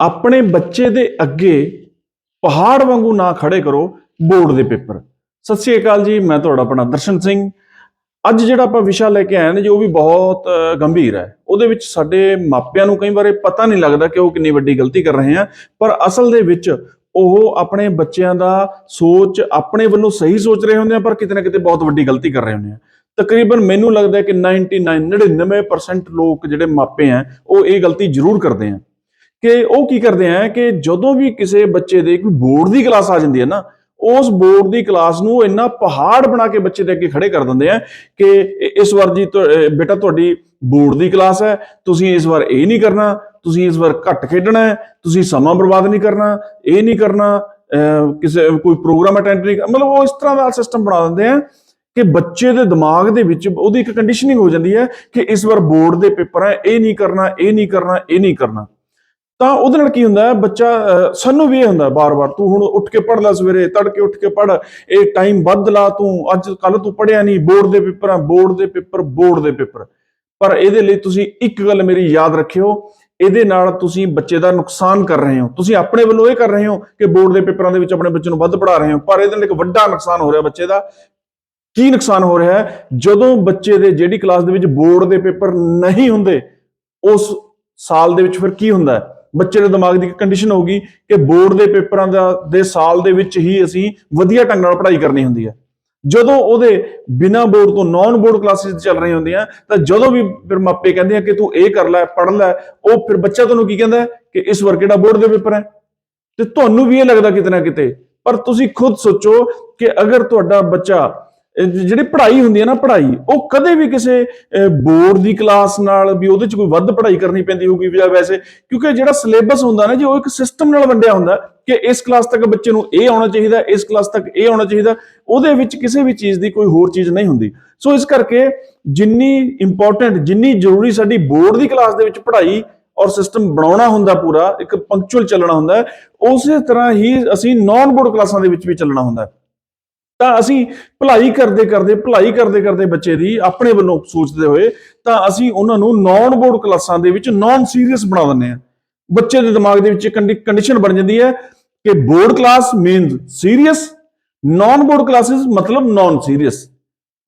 ਆਪਣੇ ਬੱਚੇ ਦੇ ਅੱਗੇ ਪਹਾੜ ਵਾਂਗੂ ਨਾ ਖੜੇ ਕਰੋ ਬੋਰਡ ਦੇ ਪੇਪਰ। ਸਤਿ ਸ਼੍ਰੀ ਅਕਾਲ ਜੀ, ਮੈਂ ਤੁਹਾਡਾ ਆਪਣਾ ਦਰਸ਼ਨ ਸਿੰਘ। ਅੱਜ ਜਿਹੜਾ ਆਪਾਂ ਵਿਸ਼ਾ ਲੈ ਕੇ ਆਏ ਨੇ ਜੋ ਵੀ ਬਹੁਤ ਗੰਭੀਰ ਹੈ। ਉਹਦੇ ਵਿੱਚ ਸਾਡੇ ਮਾਪਿਆਂ ਨੂੰ ਕਈ ਵਾਰ ਪਤਾ ਨਹੀਂ ਲੱਗਦਾ ਕਿ ਉਹ ਕਿੰਨੀ ਵੱਡੀ ਗਲਤੀ ਕਰ ਰਹੇ ਆ, ਪਰ ਅਸਲ ਦੇ ਵਿੱਚ ਉਹ ਆਪਣੇ ਬੱਚਿਆਂ ਦਾ ਸੋਚ, ਆਪਣੇ ਵੱਲੋਂ ਸਹੀ ਸੋਚ ਰਹੇ ਹੁੰਦੇ ਆ, ਪਰ ਕਿਤੇ ਨਾ ਕਿਤੇ ਬਹੁਤ ਵੱਡੀ ਗਲਤੀ ਕਰ ਰਹੇ ਹੁੰਦੇ ਆ। ਤਕਰੀਬਨ ਮੈਨੂੰ ਲੱਗਦਾ ਹੈ ਕਿ 99 99% ਲੋਕ ਜਿਹੜੇ ਮਾਪੇ ਆ, ਉਹ ਇਹ ਗਲਤੀ ਜ਼ਰੂਰ ਕਰਦੇ ਆ। ਕਿ ਉਹ ਕੀ ਕਰਦੇ ਆ ਕਿ ਜਦੋਂ ਵੀ ਕਿਸੇ ਬੱਚੇ ਦੇ ਕੋਈ ਬੋਰਡ ਦੀ ਕਲਾਸ ਆ ਜਾਂਦੀ ਹੈ ਨਾ, ਉਸ ਬੋਰਡ ਦੀ ਕਲਾਸ ਨੂੰ ਇੰਨਾ ਪਹਾੜ ਬਣਾ ਕੇ ਬੱਚੇ ਦੇ ਅੱਗੇ ਖੜੇ ਕਰ ਦਿੰਦੇ ਆ ਕਿ ਇਸ ਵਾਰ ਜੀ ਤੁ- ਬੇਟਾ ਤੁਹਾਡੀ ਬੋਰਡ ਦੀ ਕਲਾਸ ਹੈ, ਤੁਸੀਂ ਇਸ ਵਾਰ ਇਹ ਨਹੀਂ ਕਰਨਾ, ਤੁਸੀਂ ਇਸ ਵਾਰ ਘੱਟ ਖੇਡਣਾ ਹੈ, ਤੁਸੀਂ ਸਮਾਂ ਬਰਬਾਦ ਨਹੀਂ ਕਰਨਾ, ਇਹ ਨਹੀਂ ਕਰਨਾ ਕਿਸੇ, ਕੋਈ ਪ੍ਰੋਗਰਾਮ ਅਟੈਂਡ ਨਹੀਂ ਕਰ- ਮਤਲਬ ਉਹ ਇਸ ਤਰ੍ਹਾਂ ਦਾ ਸਿਸਟਮ ਬਣਾ ਦਿੰਦੇ ਆ ਕਿ ਬੱਚੇ ਦੇ ਦਿਮਾਗ ਦੇ ਵਿੱਚ ਉਹਦੀ ਇੱਕ ਕੰਡੀਸ਼ਨਿੰਗ ਹੋ ਜਾਂਦੀ ਹੈ ਕਿ ਇਸ ਵਾਰ ਬੋਰਡ ਦੇ ਪੇਪਰ ਹੈ, ਇਹ ਨਹੀਂ ਕਰਨਾ, ਇਹ ਨਹੀਂ ਕਰਨਾ, ਇਹ ਨਹੀਂ ਕਰਨਾ। ਤਾਂ ਉਹਦੇ ਨਾਲ ਕੀ ਹੁੰਦਾ ਬੱਚਾ ਸਾਨੂੰ ਵੀ ਇਹ ਹੁੰਦਾ ਬਾਰ-ਬਾਰ, ਤੂੰ ਹੁਣ ਉੱਠ ਕੇ ਪੜ੍ਹ ਲੈ ਸਵੇਰੇ, ਤੜਕੇ ਉੱਠ ਕੇ ਪੜ੍ਹ, ਇਹ ਟਾਈਮ ਵੱਧ ਲਾ ਤੂੰ, ਅੱਜ ਕੱਲ ਤੂੰ ਪੜਿਆ ਨਹੀਂ, ਬੋਰਡ ਦੇ ਪੇਪਰ ਆ ਬੋਰਡ ਦੇ ਪੇਪਰ, ਬੋਰਡ ਦੇ ਪੇਪਰ। ਪਰ ਇਹਦੇ ਲਈ ਤੁਸੀਂ ਇੱਕ ਗੱਲ ਮੇਰੀ ਯਾਦ ਰੱਖਿਓ, ਇਹਦੇ ਨਾਲ ਤੁਸੀਂ ਬੱਚੇ ਦਾ ਨੁਕਸਾਨ ਕਰ ਰਹੇ ਹੋ। ਤੁਸੀਂ ਆਪਣੇ ਵੱਲੋਂ ਇਹ ਕਰ ਰਹੇ ਹੋ ਕਿ ਬੋਰਡ ਦੇ ਪੇਪਰਾਂ ਦੇ ਵਿੱਚ ਆਪਣੇ ਬੱਚੇ ਨੂੰ ਵੱਧ ਪੜਾ ਰਹੇ ਹੋ, ਪਰ ਇਹਦੇ ਨਾਲ ਇੱਕ ਵੱਡਾ ਨੁਕਸਾਨ ਹੋ ਰਿਹਾ ਬੱਚੇ ਦਾ। ਕੀ ਨੁਕਸਾਨ ਹੋ ਰਿਹਾ ਹੈ? ਜਦੋਂ ਬੱਚੇ ਦੇ ਜਿਹੜੀ ਕਲਾਸ ਦੇ ਵਿੱਚ ਬੋਰਡ ਦੇ ਪੇਪਰ ਨਹੀਂ ਹੁੰਦੇ, ਉਸ ਸਾਲ ਦੇ ਵਿੱਚ ਫਿਰ ਕੀ ਹੁੰਦਾ ਹੈ? ਬੱਚੇ ਦੇ ਦਿਮਾਗ ਦੀ ਕੰਡੀਸ਼ਨ ਹੋਊਗੀ ਕਿ ਬੋਰਡ ਦੇ ਪੇਪਰਾਂ ਦਾ, ਦੇ ਸਾਲ ਦੇ ਵਿੱਚ ਹੀ ਅਸੀਂ ਵਧੀਆ ਢੰਗ ਨਾਲ ਪੜ੍ਹਾਈ ਕਰਨੀ ਹੁੰਦੀ ਹੈ। ਜਦੋਂ ਉਹਦੇ ਬਿਨਾ ਬੋਰਡ ਤੋਂ ਨਾਨ ਬੋਰਡ ਕਲਾਸਿਸ ਚੱਲ ਰਹੀਆਂ ਹੁੰਦੀਆਂ, ਤਾਂ ਜਦੋਂ ਵੀ ਫਿਰ ਮਾਪੇ ਕਹਿੰਦੇ ਆ ਕਿ ਤੂੰ ਇਹ ਕਰ ਲੈ, ਪੜ੍ਹ ਲੈ, ਉਹ ਫਿਰ ਬੱਚਾ ਤੁਹਾਨੂੰ ਕੀ ਕਹਿੰਦਾ ਕਿ ਇਸ ਵਾਰ ਕਿਹੜਾ ਬੋਰਡ ਦੇ ਪੇਪਰ ਹੈ? ਤੇ ਤੁਹਾਨੂੰ ਵੀ ਇਹ ਲੱਗਦਾ ਕਿਤੇ ਨਾ ਕਿਤੇ, ਪਰ ਤੁਸੀਂ ਖੁਦ ਸੋਚੋ ਕਿ ਅਗਰ ਤੁਹਾਡਾ ਬੱਚਾ ਜਿਹੜੀ ਪੜ੍ਹਾਈ ਹੁੰਦੀ ਹੈ ਨਾ ਪੜ੍ਹਾਈ, ਉਹ ਕਦੇ ਵੀ ਕਿਸੇ ਬੋਰਡ ਦੀ ਕਲਾਸ ਨਾਲ ਵੀ ਉਹਦੇ ਚ ਕੋਈ ਵੱਧ ਪੜ੍ਹਾਈ ਕਰਨੀ ਪੈਂਦੀ ਹੋਊਗੀ ਜਾਂ ਵੈਸੇ, ਕਿਉਂਕਿ ਜਿਹੜਾ ਸਿਲੇਬਸ ਹੁੰਦਾ ਨਾ ਜੀ, ਉਹ ਇੱਕ ਸਿਸਟਮ ਨਾਲ ਵੰਡਿਆ ਹੁੰਦਾ ਕਿ ਇਸ ਕਲਾਸ ਤੱਕ ਬੱਚੇ ਨੂੰ ਇਹ ਆਉਣਾ ਚਾਹੀਦਾ, ਇਸ ਕਲਾਸ ਤੱਕ ਇਹ ਆਉਣਾ ਚਾਹੀਦਾ, ਉਹਦੇ ਵਿੱਚ ਕਿਸੇ ਵੀ ਚੀਜ਼ ਦੀ ਕੋਈ ਹੋਰ ਚੀਜ਼ ਨਹੀਂ ਹੁੰਦੀ। ਸੋ ਇਸ ਕਰਕੇ ਜਿੰਨੀ ਇੰਪੋਰਟੈਂਟ ਜਿੰਨੀ ਜ਼ਰੂਰੀ ਸਾਡੀ ਬੋਰਡ ਦੀ ਕਲਾਸ ਦੇ ਵਿੱਚ ਪੜ੍ਹਾਈ ਔਰ ਸਿਸਟਮ ਬਣਾਉਣਾ ਹੁੰਦਾ ਪੂਰਾ, ਇੱਕ ਪੰਕਚੁਅਲ ਚੱਲਣਾ ਹੁੰਦਾ, ਉਸੇ ਤਰ੍ਹਾਂ ਹੀ ਅਸੀਂ ਨਾਨ ਬੋਰਡ ਕਲਾਸਾਂ ਦੇ ਵਿੱਚ ਵੀ ਚੱਲਣਾ ਹੁੰਦਾ। ਤਾਂ ਅਸੀਂ ਭਲਾਈ ਕਰਦੇ ਕਰਦੇ, ਭਲਾਈ ਕਰਦੇ ਕਰਦੇ ਬੱਚੇ ਦੀ ਆਪਣੇ ਵੱਲੋਂ ਸੋਚਦੇ ਹੋਏ ਤਾਂ ਅਸੀਂ ਉਹਨਾਂ ਨੂੰ ਨਾਨ ਬੋਰਡ ਕਲਾਸਾਂ ਦੇ ਵਿੱਚ ਨਾਨ ਸੀਰੀਅਸ ਬਣਾ ਦਿੰਦੇ ਆ ਬੱਚੇ ਦੇ ਦਿਮਾਗ ਦੇ ਵਿੱਚ ਕੰਡੀਸ਼ਨ ਬਣ ਜਾਂਦੀ ਹੈ ਕਿ board class means serious non board classes ਮਤਲਬ ਨਾਨ ਸੀਰੀਅਸ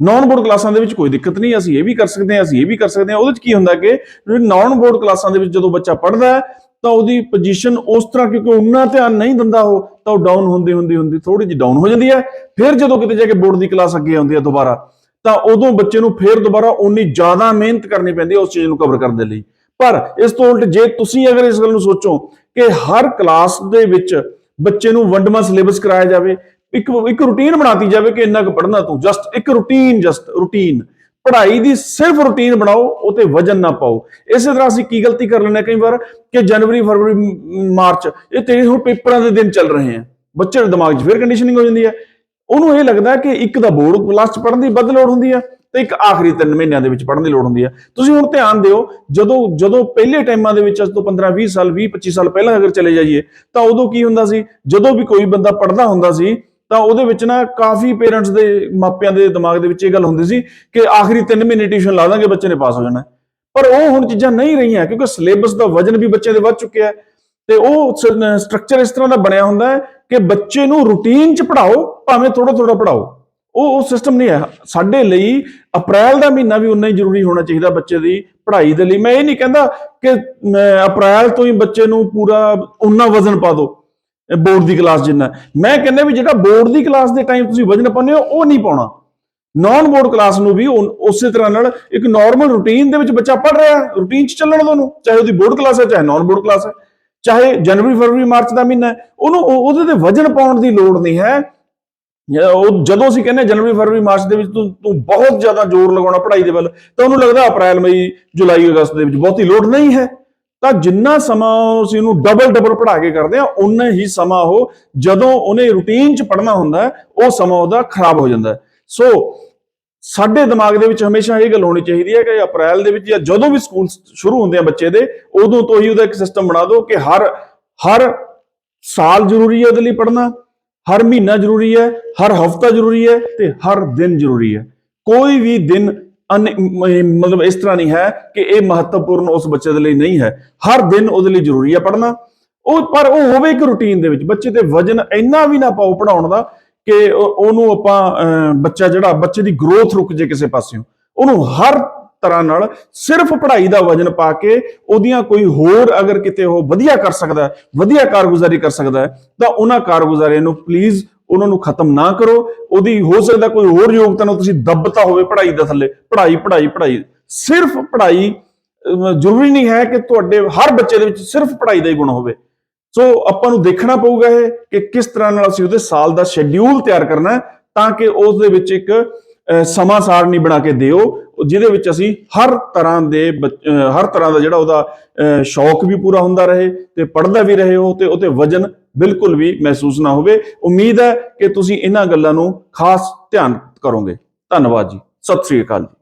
ਨਾਨ ਬੋਰਡ ਕਲਾਸਾਂ ਦੇ ਵਿੱਚ ਕੋਈ ਦਿੱਕਤ ਨਹੀਂ, ਅਸੀਂ ਇਹ ਵੀ ਕਰ ਸਕਦੇ ਹਾਂ, ਅਸੀਂ ਇਹ ਵੀ ਕਰ ਸਕਦੇ ਹਾਂ। ਉਹਦੇ ਵਿੱਚ ਕੀ ਹੁੰਦਾ ਕਿ ਨਾਨ ਬੋਰਡ ਕਲਾਸਾਂ ਦੇ ਵਿੱਚ ਜਦੋਂ ਬੱਚਾ ਪੜ੍ਹਦਾ ਹੈ ਤਾਂ ਉਹਦੀ ਪੋਜੀਸ਼ਨ ਉਸ ਤਰ੍ਹਾਂ ਕਿਉਂਕਿ ਉਨਾ ਧਿਆਨ ਨਹੀਂ ਦਿੰਦਾ ਉਹ, ਤਾਂ ਉਹ ਡਾਊਨ ਹੁੰਦੀ ਹੁੰਦੀ ਹੁੰਦੀ ਥੋੜੀ ਜਿਹੀ ਡਾਊਨ ਹੋ ਜਾਂਦੀ ਹੈ। ਫਿਰ ਜਦੋਂ ਕਿਤੇ ਜਾ ਕੇ ਬੋਰਡ ਦੀ ਕਲਾਸ ਅੱਗੇ ਆਉਂਦੀ ਹੈ ਦੁਬਾਰਾ, ਤਾਂ ਉਦੋਂ ਬੱਚੇ ਨੂੰ ਫਿਰ ਦੁਬਾਰਾ ਉਨੀ ਜ਼ਿਆਦਾ ਮਿਹਨਤ ਕਰਨੀ ਪੈਂਦੀ ਹੈ ਉਸ ਚੀਜ਼ ਨੂੰ ਕਵਰ ਕਰਨ ਦੇ ਲਈ। ਪਰ ਇਸ ਤੋਂ ਉਲਟ ਜੇ ਤੁਸੀਂ ਅਗਰ ਇਸ ਗੱਲ ਨੂੰ ਸੋਚੋ ਕਿ ਹਰ ਕਲਾਸ ਦੇ ਵਿੱਚ ਬੱਚੇ ਨੂੰ ਵੰਡਮਾ ਸਿਲੇਬਸ ਕਰਾਇਆ ਜਾਵੇ, ਇੱਕ ਇੱਕ ਰੁਟੀਨ ਬਣਾਤੀ ਜਾਵੇ ਕਿ ਇੰਨਾ ਕੁ ਪੜ੍ਹਨਾ ਤੂੰ ਜਸਟ ਇੱਕ ਰੁਟੀਨ ਜਸਟ ਰੁਟੀਨ ਪੜ੍ਹਾਈ ਦੀ ਸਿਰਫ ਰੁਟੀਨ ਬਣਾਓ ਉਹ ਤੇ ਵਜਨ ਨਾ ਪਾਓ। ਇਸੇ ਤਰ੍ਹਾਂ ਅਸੀਂ ਕੀ ਗਲਤੀ ਕਰ ਲੈਂਦੇ ਹਾਂ ਕਈ ਵਾਰ ਕਿ ਜਨਵਰੀ, ਫਰਵਰੀ ਮਾਰਚ, ਇਹ ਤੇਰੇ ਹੁਣ ਪੇਪਰਾਂ ਦੇ ਦਿਨ ਚੱਲ ਰਹੇ ਆ ਬੱਚੇ ਦੇ ਦਿਮਾਗ 'ਚ ਫਿਰ ਕੰਡੀਸ਼ਨਿੰਗ ਹੋ ਜਾਂਦੀ ਹੈ। ਉਹਨੂੰ ਇਹ ਲੱਗਦਾ ਕਿ ਇੱਕ ਦਾ ਬੋਰਡ ਕਲਾਸ 'ਚ ਪੜ੍ਹਨ ਦੀ ਵੱਧ ਲੋੜ ਹੁੰਦੀ ਹੈ ਤੇ ਇੱਕ ਆਖਰੀ 3 ਮਹੀਨਿਆਂ ਦੇ ਵਿੱਚ ਪੜ੍ਹਨ ਦੀ ਲੋੜ ਹੁੰਦੀ ਹੈ। ਤੁਸੀਂ ਹੁਣ ਧਿਆਨ ਦਿਓ, ਜਦੋਂ ਜਦੋਂ ਪਹਿਲੇ ਟਾਈਮਾਂ ਦੇ ਵਿੱਚ ਅੱਜ ਤੋਂ 15 20 ਸਾਲ 20 25 ਸਾਲ ਪਹਿਲਾਂ ਅਗਰ ਚਲੇ ਜਾਈਏ, ਤਾਂ ਉਦੋਂ ਕੀ ਹੁੰਦਾ ਸੀ? ਜਦੋਂ ਵੀ ਕੋਈ ਬੰਦਾ ਪੜ੍ਹਦਾ ਹੁੰਦਾ ਸੀ ਤਾਂ ਉਹਦੇ ਵਿੱਚ ਨਾ ਕਾਫੀ ਪੇਰੈਂਟਸ ਦੇ ਮਾਪਿਆਂ ਦੇ ਦਿਮਾਗ ਦੇ ਵਿੱਚ ਇਹ ਗੱਲ ਹੁੰਦੀ ਸੀ ਕਿ ਆਖਰੀ 3 ਮਹੀਨੇ ਟਿਊਸ਼ਨ ਲਾ ਦਾਂਗੇ, ਬੱਚੇ ਨੇ ਪਾਸ ਹੋ ਜਾਣਾ ਪਰ ਉਹ ਹੁਣ ਚੀਜ਼ਾਂ ਨਹੀਂ ਰਹੀਆਂ, ਕਿਉਂਕਿ ਸਿਲੇਬਸ ਦਾ ਵਜਨ ਵੀ ਬੱਚਿਆਂ ਦੇ ਵੱਧ ਚੁੱਕਿਆ ਹੈ ਤੇ ਉਹ ਸਟਰਕਚਰ ਇਸ ਤਰ੍ਹਾਂ ਦਾ ਬਣਿਆ ਹੁੰਦਾ ਹੈ ਕਿ ਬੱਚੇ ਨੂੰ ਰੂਟੀਨ 'ਚ ਪੜ੍ਹਾਓ, ਭਾਵੇਂ ਥੋੜਾ ਥੋੜਾ ਪੜ੍ਹਾਓ। ਉਹ ਉਹ ਸਿਸਟਮ ਨਹੀਂ ਹੈ। ਸਾਡੇ ਲਈ ਅਪ੍ਰੈਲ ਦਾ ਮਹੀਨਾ ਵੀ ਉਨਾ ਹੀ ਜ਼ਰੂਰੀ ਹੋਣਾ ਚਾਹੀਦਾ ਬੱਚੇ ਦੀ ਪੜ੍ਹਾਈ ਦੇ ਲਈ। ਮੈਂ ਇਹ ਨਹੀਂ ਕਹਿੰਦਾ ਕਿ ਅਪ੍ਰੈਲ ਤੋਂ ਹੀ ਬੱਚੇ ਨੂੰ ਪੂਰਾ ਉਨਾ ਵਜ਼ਨ ਪਾ ਦਿਓ। ਬੋਰਡ ਦੀ ਕਲਾਸ ਜਿੰਨਾ ਮੈਂ ਕਹਿੰਦਾ ਵੀ ਜਿਹੜਾ ਬੋਰਡ ਦੀ ਕਲਾਸ ਦੇ ਟਾਈਮ ਤੁਸੀਂ ਵਜਨ ਪਾਉਂਦੇ ਹੋ, ਉਹ ਨਹੀਂ ਪਾਉਣਾ। ਨਾਨ ਬੋਰਡ ਕਲਾਸ ਨੂੰ ਵੀ ਉਨ- ਉਸੇ ਤਰ੍ਹਾਂ ਨਾਲ ਇੱਕ ਨਾਰਮਲ ਰੂਟੀਨ ਦੇ ਵਿੱਚ ਬੱਚਾ ਪੜ ਰਿਹਾ ਹੈ। ਰੂਟੀਨ 'ਚ ਚੱਲਣ ਦੋ ਉਹਨੂੰ। ਚਾਹੇ ਉਹਦੀ ਬੋਰਡ ਕਲਾਸ ਹੈ, ਚਾਹੇ ਨਾਨ ਬੋਰਡ ਕਲਾਸ ਹੈ। ਚਾਹੇ ਜਨਵਰੀ, ਫਰਵਰੀ, ਮਾਰਚ ਦਾ ਮਹੀਨਾ ਹੈ। ਉਹਨੂੰ ਉਹਦੇ ਤੇ ਵਜਨ ਪਾਉਣ ਦੀ ਲੋੜ ਨਹੀਂ ਹੈ। ਉਹ ਜਦੋਂ ਅਸੀਂ ਕਹਿੰਦੇ ਜਨਵਰੀ, ਫਰਵਰੀ, ਮਾਰਚ ਦੇ ਵਿੱਚ ਤੂੰ ਤੂੰ ਬਹੁਤ ਜ਼ਿਆਦਾ ਜ਼ੋਰ ਲਗਾਉਣਾ ਪੜ੍ਹਾਈ ਦੇ ਵੱਲ, ਤਾਂ ਉਹਨੂੰ ਲੱਗਦਾ ਅਪ੍ਰੈਲ, ਮਈ, ਜੁਲਾਈ, ਅਗਸਤ ਦੇ ਵਿੱਚ ਬਹੁਤੀ ਲੋੜ ਨਹੀਂ ਹੈ। ਤਾਂ ਜਿੰਨਾ ਸਮਾਂ ਅਸੀਂ ਉਹਨੂੰ ਡਬਲ ਡਬਲ ਪੜ੍ਹਾ ਕੇ ਕਰਦੇ ਆ ਉਨਾ ਹੀ ਸਮਾਂ ਉਹ ਜਦੋਂ ਉਹਨੇ ਰੂਟੀਨ 'ਚ ਪੜ੍ਹਨਾ ਹੁੰਦਾ ਉਹ ਸਮਾਂ ਉਹਦਾ ਖਰਾਬ ਹੋ ਜਾਂਦਾ ਸੋ ਸਾਡੇ ਦਿਮਾਗ ਦੇ ਵਿੱਚ ਹਮੇਸ਼ਾ ਇਹ ਗੱਲ ਹੋਣੀ ਚਾਹੀਦੀ ਹੈ ਕਿ ਅਪ੍ਰੈਲ ਦੇ ਵਿੱਚ ਜਾਂ ਜਦੋਂ ਵੀ ਸਕੂਲ ਸ਼ੁਰੂ ਹੁੰਦੇ ਆ ਬੱਚੇ ਦੇ, ਉਦੋਂ ਤੋਂ ਹੀ ਉਹਦਾ ਇੱਕ ਸਿਸਟਮ ਬਣਾ ਦਿਓ ਕਿ ਹਰ ਹਰ ਸਾਲ ਜ਼ਰੂਰੀ ਹੈ ਉਹਦੇ ਲਈ ਪੜ੍ਹਨਾ, ਹਰ ਮਹੀਨਾ ਜ਼ਰੂਰੀ ਹੈ, ਹਰ ਹਫਤਾ ਜ਼ਰੂਰੀ ਹੈ ਤੇ ਹਰ ਦਿਨ ਜ਼ਰੂਰੀ ਹੈ। ਕੋਈ ਵੀ ਦਿਨ ਮਤਲਬ ਇਸ ਤਰ੍ਹਾਂ ਨਹੀਂ ਹੈ ਕਿ ਇਹ ਮਹੱਤਵਪੂਰਨ ਉਸ ਬੱਚੇ ਦੇ ਲਈ ਨਹੀਂ ਹੈ। ਹਰ ਦਿਨ ਉਹਦੇ ਲਈ ਜ਼ਰੂਰੀ ਹੈ ਪੜ੍ਹਨਾ। ਉਹ ਪਰ ਉਹ ਹੋਵੇ ਇੱਕ ਰੁਟੀਨ ਦੇ ਵਿੱਚ, ਬੱਚੇ ਤੇ ਵਜਨ ਇੰਨਾ ਵੀ ਨਾ ਪਾਓ ਪੜਾਉਣ ਦਾ ਕਿ ਉਹਨੂੰ ਆਪਾਂ ਬੱਚਾ ਜਿਹੜਾ, ਬੱਚੇ ਦੀ ਗਰੋਥ ਰੁਕ ਜੇ ਕਿਸੇ ਪਾਸਿਓਂ। ਉਹਨੂੰ ਹਰ ਤਰ੍ਹਾਂ ਨਾਲ ਸਿਰਫ ਪੜ੍ਹਾਈ ਦਾ ਵਜਨ ਪਾ ਕੇ ਉਹਦੀਆਂ ਕੋਈ ਹੋਰ ਅਗਰ ਕਿਤੇ ਉਹ ਵਧੀਆ ਕਰ ਸਕਦਾ ਵਧੀਆ ਕਾਰਗੁਜ਼ਾਰੀ ਕਰ ਸਕਦਾ ਤਾਂ ਉਹਨਾਂ ਕਾਰਗੁਜ਼ਾਰੀਆਂ ਨੂੰ ਪਲੀਜ਼ ਉਹਨਾਂ ਨੂੰ ਖਤਮ ਨਾ ਕਰੋ। ਉਹਦੀ ਹੋ ਸਕਦਾ ਕੋਈ ਹੋਰ ਯੋਗਤਾ ਨੂੰ ਤੁਸੀਂ ਦੱਬਤਾ ਹੋਵੇ ਪੜ੍ਹਾਈ ਦੇ ਥੱਲੇ। ਪੜ੍ਹਾਈ ਪੜ੍ਹਾਈ ਪੜ੍ਹਾਈ। ਸਿਰਫ ਪੜ੍ਹਾਈ ਜ਼ਰੂਰੀ ਨਹੀਂ ਹੈ ਕਿ ਤੁਹਾਡੇ ਹਰ ਬੱਚੇ ਦੇ ਵਿੱਚ ਸਿਰਫ ਪੜ੍ਹਾਈ ਦਾ ਹੀ ਗੁਣ ਹੋਵੇ। ਸੋ ਆਪਾਂ ਨੂੰ ਦੇਖਣਾ ਪਊਗਾ ਇਹ ਕਿ ਕਿਸ ਤਰ੍ਹਾਂ ਨਾਲ ਅਸੀਂ ਉਹਦੇ ਸਾਲ ਦਾ ਸ਼ੈਡਿਊਲ ਤਿਆਰ ਕਰਨਾ ਤਾਂ ਕਿ ਉਸ ਦੇ ਵਿੱਚ ਇੱਕ ਸਮਾਂ ਸਾਰਣੀ ਬਣਾ ਕੇ ਦਿਓ। ਜਿਹਦੇ ਵਿੱਚ ਅਸੀਂ ਹਰ ਤਰ੍ਹਾਂ ਦੇ ਬੱਚ- ਹਰ ਤਰ੍ਹਾਂ ਦਾ ਜਿਹੜਾ ਉਹਦਾ ਸ਼ੌਕ ਵੀ ਪੂਰਾ ਹੁੰਦਾ ਰਹੇ ਤੇ ਪੜ੍ਹਦਾ ਵੀ ਰਹੇ ਹੋ ਤੇ ਉਹਤੇ ਵਜਨ ਬਿਲਕੁਲ ਵੀ ਮਹਿਸੂਸ ਨਾ ਹੋਵੇ। ਉਮੀਦ ਹੈ ਕਿ ਤੁਸੀਂ ਇਹਨਾਂ ਗੱਲਾਂ ਨੂੰ ਖਾਸ ਧਿਆਨ ਕਰੋਗੇ। ਧੰਨਵਾਦ ਜੀ। ਸਤਿ ਸ੍ਰੀ ਅਕਾਲ ਜੀ।